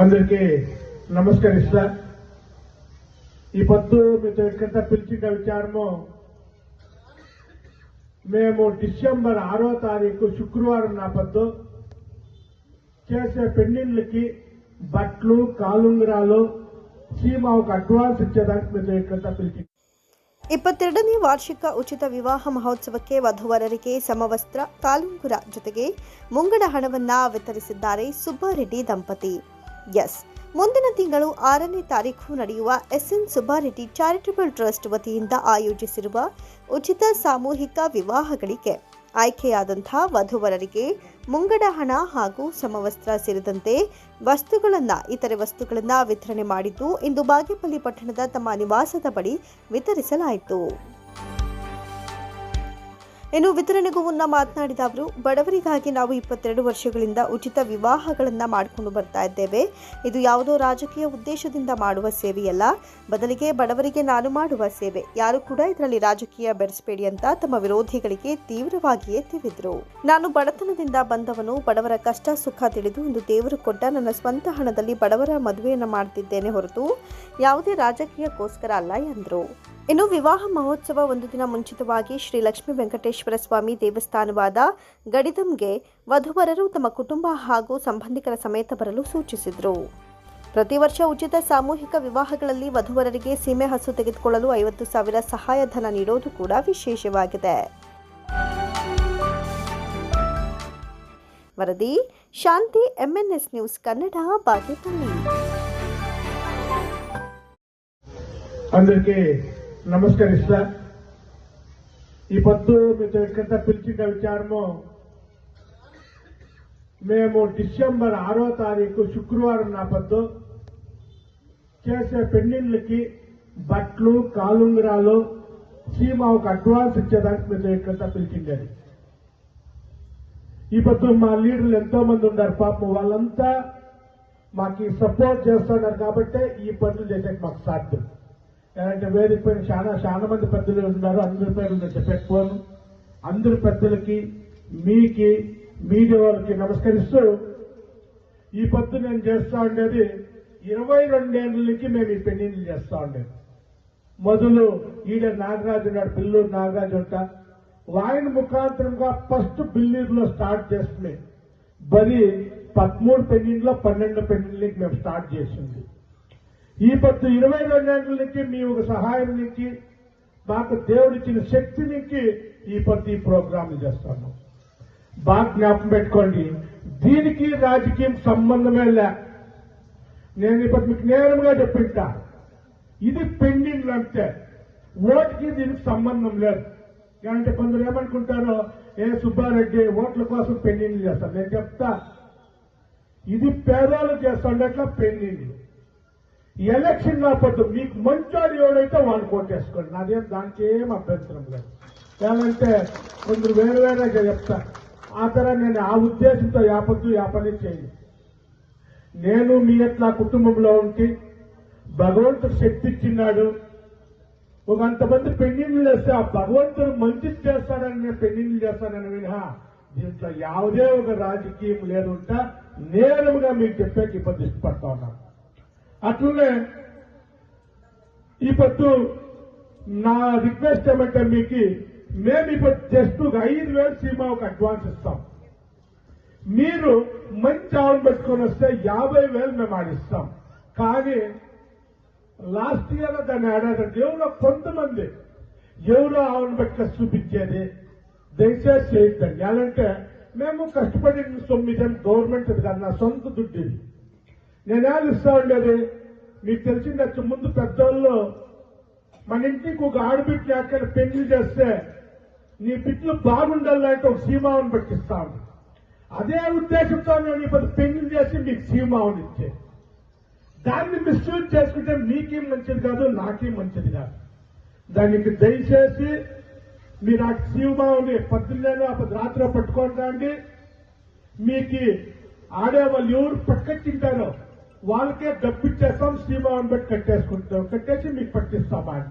అందరికీ నమస్కరిస్తా ఈ పొద్దు మీతో ఎక్కడ పిలిచిన విచారము మేము డిసెంబర్ ఆరో తారీఖు శుక్రవారం నా పొద్దు చేసే పెళ్లిళ్ళకి బట్టలు కాలుంగరాలు సీమాకు అడ్వాన్స్ ఇచ్చేదానికి మీతో ఎక్కడ పిలిచి ಇಪ್ಪತ್ತೆರಡನೇ ವಾರ್ಷಿಕ ಉಚಿತ ವಿವಾಹ ಮಹೋತ್ಸವಕ್ಕೆ ವಧುವರರಿಗೆ ಸಮವಸ್ತ್ರ ಕಾಲುಂಗುರ ಜೊತೆಗೆ ಮುಂಗಡ ಹಣವನ್ನ ವಿತರಿಸಿದ್ದಾರೆ ಸುಬ್ಬಾರೆಡ್ಡಿ ದಂಪತಿ ಎಸ್ ಮುಂದಿನ ತಿಂಗಳು ಆರನೇ ತಾರೀಖು ನಡೆಯುವ ಎಸ್ಎನ್ ಸುಬ್ಬಾರೆಡ್ಡಿ ಚಾರಿಟಬಲ್ ಟ್ರಸ್ಟ್ ವತಿಯಿಂದ ಆಯೋಜಿಸಿರುವ ಉಚಿತ ಸಾಮೂಹಿಕ ವಿವಾಹಗಳಿಗೆ ಆಯ್ಕೆಯಾದಂಥ ವಧುವರರಿಗೆ ಮುಂಗಡ ಹಣ ಹಾಗೂ ಸಮವಸ್ತ್ರ ಸೇರಿದಂತೆ ವಸ್ತುಗಳನ್ನು, ಇತರೆ ವಸ್ತುಗಳನ್ನು ವಿತರಣೆ ಮಾಡಿದ್ದು ಇಂದು ಬಾಗೇಪಲ್ಲಿ ಪಟ್ಟಣದ ತಮ್ಮ ನಿವಾಸದ ಬಳಿ ವಿತರಿಸಲಾಯಿತು. ಇನ್ನು ವಿತರಣೆಗೂ ಮುನ್ನ ಮಾತನಾಡಿದ ಅವರು, ಬಡವರಿಗಾಗಿ ನಾವು ಇಪ್ಪತ್ತೆರಡು ವರ್ಷಗಳಿಂದ ಉಚಿತ ವಿವಾಹಗಳನ್ನು ಮಾಡಿಕೊಂಡು ಬರ್ತಾ ಇದ್ದೇವೆ. ಇದು ಯಾವುದೋ ರಾಜಕೀಯ ಉದ್ದೇಶದಿಂದ ಮಾಡುವ ಸೇವೆಯಲ್ಲ. ಬದಲಿಗೆ ಬಡವರಿಗೆ ನಾನು ಮಾಡುವ ಸೇವೆ. ಯಾರು ಕೂಡ ಇದರಲ್ಲಿ ರಾಜಕೀಯ ಬೆರೆಸಬೇಡಿ ಅಂತ ತಮ್ಮ ವಿರೋಧಿಗಳಿಗೆ ತೀವ್ರವಾಗಿಯೇ ತಿಳಿದ್ರು ನಾನು ಬಡತನದಿಂದ ಬಂದವನು, ಬಡವರ ಕಷ್ಟ, ಸುಖ ತಿಳಿದು ಒಂದು ದೇವರು ಕೊಟ್ಟ ನನ್ನ ಸ್ವಂತ ಹಣದಲ್ಲಿ ಬಡವರ ಮದುವೆಯನ್ನು ಮಾಡ್ತಿದ್ದೇನೆ ಹೊರತು ಯಾವುದೇ ರಾಜಕೀಯಕ್ಕೋಸ್ಕರ ಅಲ್ಲ ಎಂದರು. ಇನ್ನು ವಿವಾಹ ಮಹೋತ್ಸವ ಒಂದು ದಿನ ಮುಂಚಿತವಾಗಿ ಶ್ರೀ ಲಕ್ಷ್ಮೀ ವೆಂಕಟೇಶ್ವರ ಸ್ವಾಮಿ ದೇವಸ್ಥಾನವಾದ ಗಡಿದಂಗೆ ವಧುವರರು ತಮ್ಮ ಕುಟುಂಬ ಹಾಗೂ ಸಂಬಂಧಿಕರ ಸಮೇತ ಬರಲು ಸೂಚಿಸಿದರು. ಪ್ರತಿ ವರ್ಷ ಉಚಿತ ಸಾಮೂಹಿಕ ವಿವಾಹಗಳಲ್ಲಿ ವಧುವರರಿಗೆ ಸೀಮೆ ಹಸು ತೆಗೆದುಕೊಳ್ಳಲು ಐವತ್ತು ಸಾವಿರ ಸಹಾಯಧನ ನೀಡೋದು ಕೂಡ ವಿಶೇಷವಾಗಿದೆ. ವರದಿ, ಶಾಂತಿ ಎಂಎನ್ಎಸ್ ನ್ಯೂಸ್ ಕನ್ನಡ, ಬಾಗೇಪಲ್ಲಿ. అందరికీ నమస్కరిస్తా. ఈ పొద్దు మీతో ఎక్కడ పిలిచిన విచారము. మేము డిసెంబర్ ఆరో తారీఖు శుక్రవారం నా పొద్దు చేసే పెళ్ళిళ్ళకి బట్టలు కాలుంగరాలు సీమాకు అడ్వాన్స్ ఇచ్చేదానికి మీతో ఎక్కడ పిలిచిండేది. ఈ పొద్దు మా లీడర్లు ఎంతో మంది ఉన్నారు పాపం వాళ్ళంతా మాకు సపోర్ట్ చేస్తున్నారు కాబట్టి ఈ పనులు చేసేకి మాకు సాధ్యం. అంటే వేదిక పైన చాలా చాలా మంది పెద్దలు ఉన్నారు. అందరి పేర్లు నేను చెప్పకపోను అందరి పెద్దలకి మీకి మీడియా వాళ్ళకి నమస్కరిస్తూ ఈ పొద్దు నేను చేస్తా ఉండేది ఇరవై రెండేళ్ళకి నుంచి మేము ఈ పెళ్ళిళ్ళు చేస్తా ఉండేది. మొదలు ఈడ నాగరాజు ఉన్నాడు పిల్లూరు నాగరాజు ఉంటా. ఆయన ముఖాంతరంగా ఫస్ట్ బిల్లీరులో స్టార్ట్ చేస్తుంది. బరి పదమూడు పెళ్ళిళ్ళలో పన్నెండు పెళ్ళిళ్ళకి మేము స్టార్ట్ చేసింది. ఈ పొద్దు ఇరవై గంటల నుంచి మీ ఒక సహాయం నుంచి మాకు దేవుడిచ్చిన శక్తి నుంచి ఈ పొద్దు ఈ ప్రోగ్రాం చేస్తాను బాగా జ్ఞాపకం పెట్టుకోండి. దీనికి రాజకీయం సంబంధమే లే. నేను ఇప్పుడు మీకు నేరంగా చెప్పింటా. ఇది పెండింగ్ అంతే. ఓటుకి దీనికి సంబంధం లేదు. అంటే కొందరు ఏమనుకుంటారో ఏ సుబ్బారెడ్డి ఓట్ల కోసం పెండింగ్ చేస్తారు. నేను చెప్తా. ఇది పేదోళ్ళు చేస్తుండట్లా పెండింగ్ ఎలక్షన్ కాకపోతే మీకు మంచోడు ఎవడైతే వాళ్ళు కోటేసుకోండి నాదేం దానికి ఏం అభ్యంతరం లేదు ఏమంటే కొందరు వేరు వేరేగా చెప్తా ఆ తర్వాత నేను ఆ ఉద్దేశంతో యాపద్దు యాపని చేయను నేను మీ ఎట్లా కుటుంబంలో ఉండి భగవంతుడు శక్తి ఇచ్చినాడు ఒక అంతమంది పెళ్లిళ్ళు చేస్తే ఆ భగవంతుడు మంచి చేస్తాడని నేను పెళ్లిళ్ళు చేస్తానని వినా దీంట్లో ಯಾವುದೇ ఒక రాజకీయం లేదుంట నేరుగా మీకు చెప్పేకి ఇబ్బంది ఇష్టపడతా ఉన్నాను అట్లనే ఈ పొద్దు నా రిక్వెస్ట్ ఏమంటే మీకు మేము ఇప్పుడు జస్ట్ ఒక ఐదు వేలు సీమా ఒక అడ్వాన్స్ ఇస్తాం. మీరు మంచి ఆవులు పెట్టుకొని వస్తే యాభై వేలు మేము ఆడిస్తాం కానీ లాస్ట్ ఇయర్ దాన్ని ఆడారంటే ఎవరో కొంతమంది ఎవరో ఆవును పెట్టుకొని చూపించేది దయచేసి చేయొద్దండి. ఎలాంటే మేము కష్టపడిన తొమ్మిది గవర్నమెంట్ ఇది కాదు నా సొంత దుడ్డు ఇది నేనేళ్ళు ఇస్తా ఉండేది? మీకు తెలిసిందచ్చు ముందు పెద్దోళ్ళు మన ఇంటికి ఒక ఆడబిడ్డ అక్కడ పెళ్ళి చేస్తే నీ బిడ్డలు బాగుండాలంటే ఒక సీమావుని పట్టిస్తా అదే ఉద్దేశంతో నేను ఇప్పుడు పెళ్ళి చేసి మీకు సీమావుని ఇచ్చే. దాన్ని మిస్యూజ్ చేసుకుంటే మీకేం మంచిది కాదు నాకేం మంచిది కాదు. దానికి దయచేసి మీరు ఆ సీమావుని పొద్దున్నేను అప్పుడు రాత్రి పట్టుకొని రండి మీకు ఆడే వాళ్ళు ఎవరు తింటారో వాళ్ళకే డబ్బిచ్చేస్తాం సీమావుని బట్టి కట్టేసుకుంటాం. కట్టేసి మీకు పట్టిస్తాం ఆయన